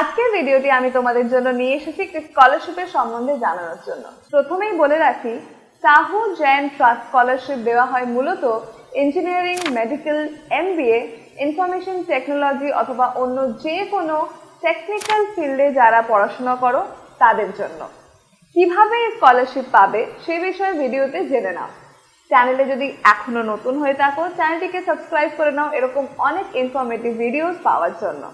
আজকের ভিডিওটি আমি তোমাদের জন্য নিয়ে এসেছি একটি স্কলারশিপের সম্বন্ধে জানানোর জন্য। প্রথমেই বলে রাখি, সাহু জৈন ট্রাস্ট স্কলারশিপ দেওয়া হয় মূলত engineering medical MBA information technology অথবা অন্য যে কোনো টেকনিক্যাল ফিল্ডে যারা পড়াশোনা করো, তাদের জন্য। কীভাবে স্কলারশিপ পাবে, সে বিষয়ে ভিডিওতে জেনে নাও। চ্যানেলে যদি এখনও নতুন হয়ে থাকো, চ্যানেলটিকে সাবস্ক্রাইব করে নাও, এরকম অনেক ইনফরমেটিভ ভিডিওস পাওয়ার জন্য।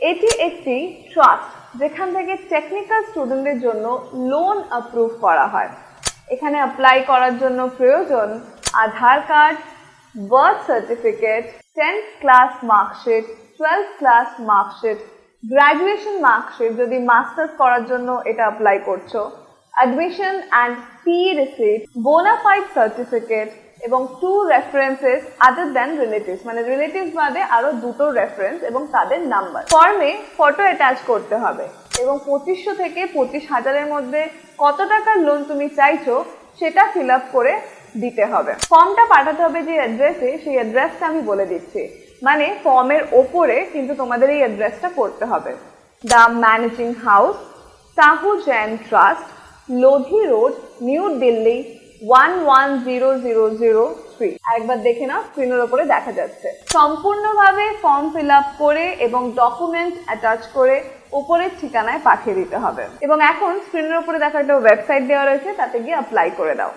এটি একটি ট্রাস্ট যেখান থেকে টেকনিক্যাল স্টুডেন্টদের জন্য লোন অ্যাপ্রুভ করা হয়। এখানে অ্যাপ্লাই করার জন্য প্রয়োজন Aadhaar card birth certificate tenth class marksheet twelve class marksheet graduation marksheet যদি মাস্টার্স করার জন্য এটা অ্যাপ্লাই করছ admission and fee receipt bonafide certificate এবং two references other than relatives মানে রিলেটিভস বাদে আরও দুটো রেফারেন্স এবং তাদের নাম্বার ফর্মে ফটো অ্যাটাচ করতে হবে এবং পঁচিশশো থেকে পঁচিশ হাজারের মধ্যে কত টাকার লোন তুমি চাইছো সেটা ফিল আপ করে দিতে হবে। ফর্মটা পাঠাতে হবে যে অ্যাড্রেসে সেই অ্যাড্রেসটা আমি বলে দিচ্ছি। মানে ফর্মের ওপরে কিন্তু তোমাদের এই অ্যাড্রেসটা করতে হবে। The managing house Sahu Jain trust Lodhi road New Delhi one one zero zero zero three একবার দেখে নাও স্ক্রিনের ওপরে দেখা যাচ্ছে। সম্পূর্ণভাবে ফর্ম ফিল আপ করে এবং ডকুমেন্ট অ্যাটাচ করে উপরের ঠিকানায় পাঠিয়ে দিতে হবে। এবং এখন স্ক্রিনের উপরে দেখা একটা ওয়েবসাইট দেওয়া রয়েছে, তাতে গিয়ে অ্যাপ্লাই করে দাও।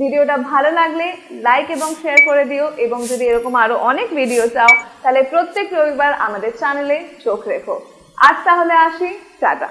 ভিডিওটা ভালো লাগলে লাইক এবং শেয়ার করে দিও, এবং যদি এরকম আরও অনেক ভিডিও চাও, তাহলে প্রত্যেক রবিবার আমাদের চ্যানেলে চোখ রেখো। আজ তাহলে আসি, টাটা।